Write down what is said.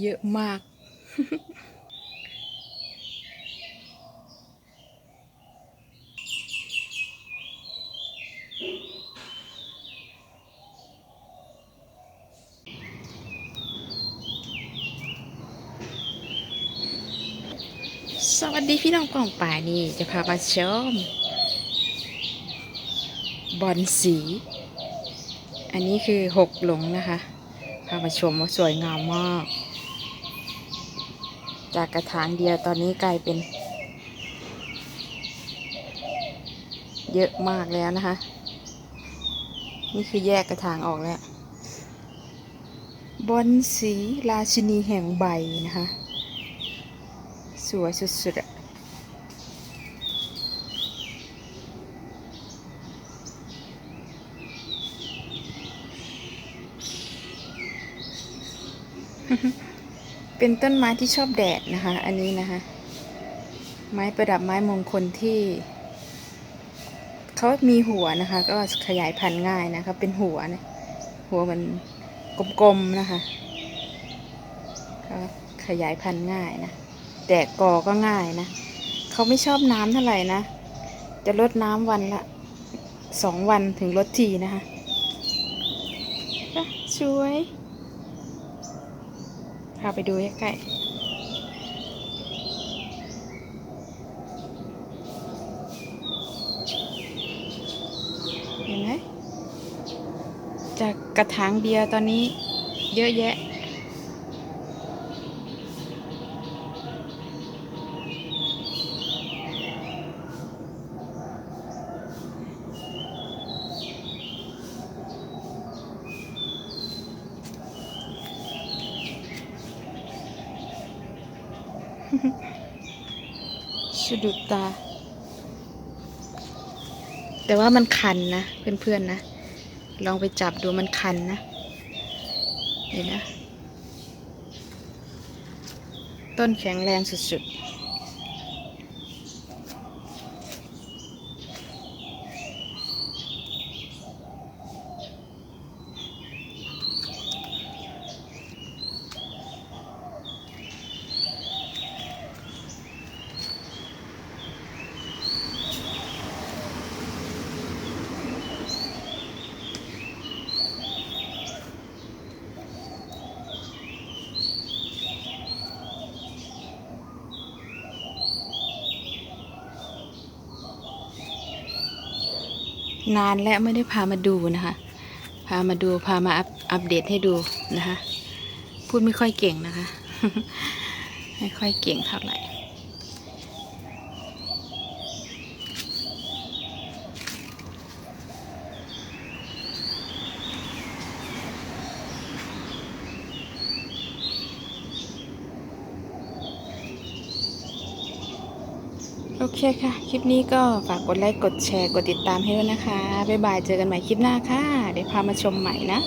เยอะมาก สวัสดีพี่น้องกองป่านี่จะพามาชม บอลสี อันนี้คือหกหลงนะคะ พามาชมว่าสวยงามมาก จากกระถางเดียวตอนนี้กลายเป็น เยอะมากแล้วนะคะ นี่คือแยกกระถางออกแล้วบอลสีราชินีแห่งใบนะคะ สวยสุดๆอะ เป็นต้นไม้ที่ชอบแดดนะคะ อันนี้นะคะ ไม้ประดับไม้มงคลที่เขามีหัวนะคะ ก็ขยายพันธุ์ง่ายนะคะ เป็นหัวนะหัวมันกลมๆนะคะก็ขยายพันธุ์ง่ายนะแตกกอก็ง่ายนะเขาไม่ชอบน้ำเท่าไหร่นะ จะลดน้ำวันละสองวันถึงลดทีนะคะอะสวย พาไปดูใกล้ๆเห็นไหมจากกระถางเดียวตอนนี้เยอะแยะ สะดุดตา แต่ว่ามันคันนะ เพื่อนๆนะ ลองไปจับดูมันคันนะเห็นนะ ต้นแข็งแรงสุดๆ นานและไม่ได้พามาดูนะคะ พามาดูพามาอัปอัปเดตให้ดูนะคะ พูดไม่ค่อยเก่งนะคะ ไม่ค่อยเก่งเท่าไหร่ โอเคค่ะ คลิปนี้ก็ฝากกดไลค์กดแชร์กดติดตามให้ด้วยนะคะ บ๊ายบายเจอกันใหม่คลิปหน้าค่ะ เดี๋ยวพามาชมใหม่นะ